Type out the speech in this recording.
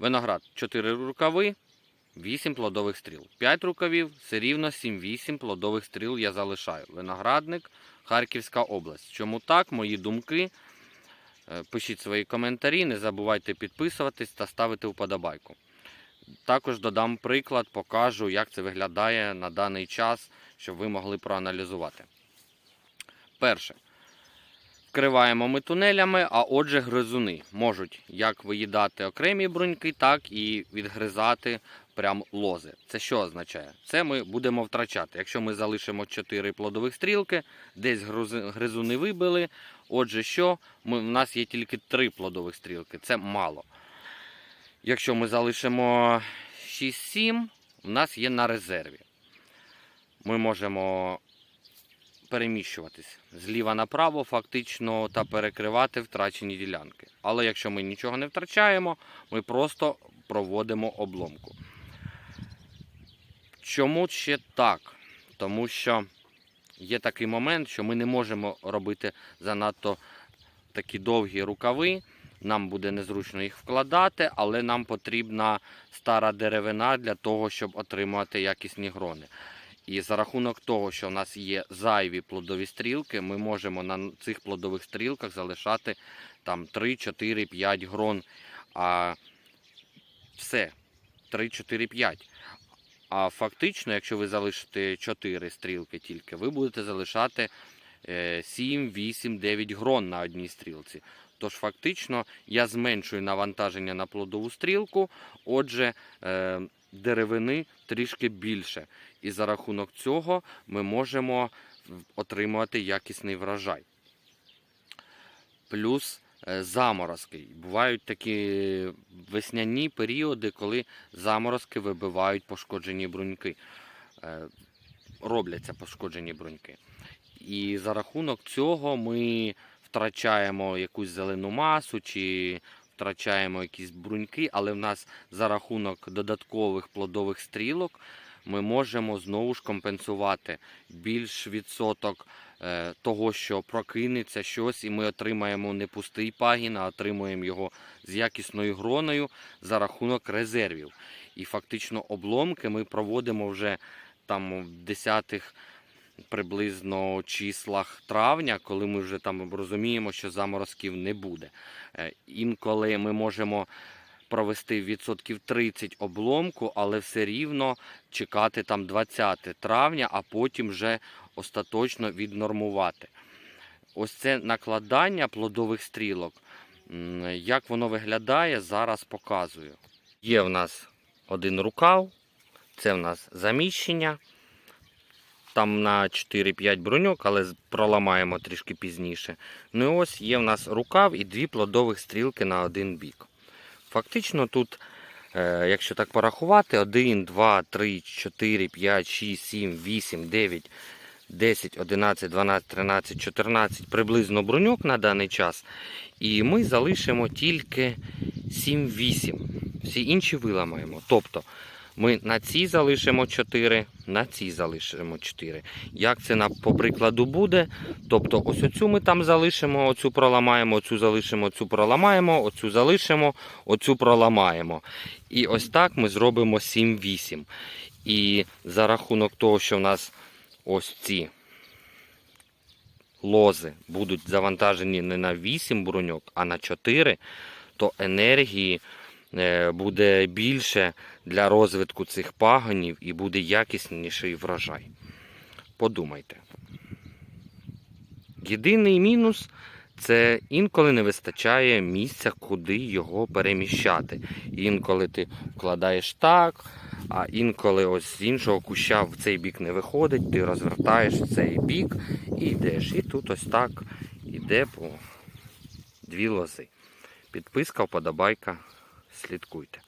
Виноград 4 рукави, 8 плодових стріл. 5 рукавів, все рівно 7-8 плодових стріл я залишаю. Виноградник, Харківська область. Чому так? Мої думки. Е, Пишіть свої коментарі, не забувайте підписуватись та ставити вподобайку. Також додам приклад, покажу, як це виглядає на даний час, щоб ви могли проаналізувати. Перше. Вкриваємо ми тунелями, а отже гризуни можуть як виїдати окремі бруньки, так і відгризати прям лози. Це що означає? Це ми будемо втрачати. Якщо ми залишимо 4 плодових стрілки, десь гризуни вибили. Отже, що? Ми, в нас є тільки 3 плодових стрілки. Це мало. Якщо ми залишимо 6-7, у нас є на резерві. Ми можемо переміщуватись зліва направо, фактично, та перекривати втрачені ділянки. Але якщо ми нічого не втрачаємо, ми просто проводимо обломку. Чому ще так? Тому що є такий момент, що ми не можемо робити занадто такі довгі рукави. Нам буде незручно їх вкладати, але нам потрібна стара деревина для того, щоб отримати якісні грони. І за рахунок того, що в нас є зайві плодові стрілки, ми можемо на цих плодових стрілках залишати там 3, 4, 5 грон. А все, 3, 4, 5. А фактично, якщо ви залишите 4 стрілки тільки, ви будете залишати е, 7, 8, 9 грон на одній стрілці. Тож фактично я зменшую навантаження на плодову стрілку, отже, е, деревини трішки більше. І за рахунок цього ми можемо отримувати якісний врожай. Плюс е, заморозки. Бувають такі весняні періоди, коли заморозки вибивають пошкоджені бруньки. Е, Робляться пошкоджені бруньки. І за рахунок цього ми втрачаємо якусь зелену масу чи втрачаємо якісь бруньки, але в нас за рахунок додаткових плодових стрілок ми можемо знову ж компенсувати більш відсоток е, того, що прокинеться щось, і ми отримаємо не пустий пагін, а отримуємо його з якісною гроною за рахунок резервів. І фактично обломки ми проводимо вже там в десятих приблизно числах травня, коли ми вже там розуміємо, що заморозків не буде. Е, Інколи ми можемо провести відсотків 30 обломку, але все рівно чекати там 20 травня, а потім вже остаточно віднормувати. Ось це накладання плодових стрілок. Як воно виглядає, зараз показую. Є в нас один рукав, це в нас заміщення. Там на 4-5 броньок, але проламаємо трішки пізніше. Ну і ось є в нас рукав і дві плодових стрілки на один бік. Фактично тут, е, якщо так порахувати, 1, 2, 3, 4, 5, 6, 7, 8, 9, 10, 11, 12, 13, 14 приблизно броньок на даний час. І ми залишимо тільки 7-8. Всі інші виламаємо. Тобто ми на цій залишимо 4, на цій залишимо 4. Як це на, по прикладу буде? Тобто ось оцю ми там залишимо, оцю проламаємо, оцю залишимо, оцю проламаємо, оцю залишимо, оцю проламаємо. І ось так ми зробимо 7-8. І за рахунок того, що в нас ось ці лози будуть завантажені не на 8 броньок, а на 4, то енергії буде більше для розвитку цих пагонів і буде якісніший врожай. Подумайте. Єдиний мінус це інколи не вистачає місця, куди його переміщати. Інколи ти вкладаєш так, а інколи ось з іншого куща в цей бік не виходить, ти розвертаєш цей бік і йдеш. І тут ось так іде по дві лози. Підписка, вподобайка, слідкуйте.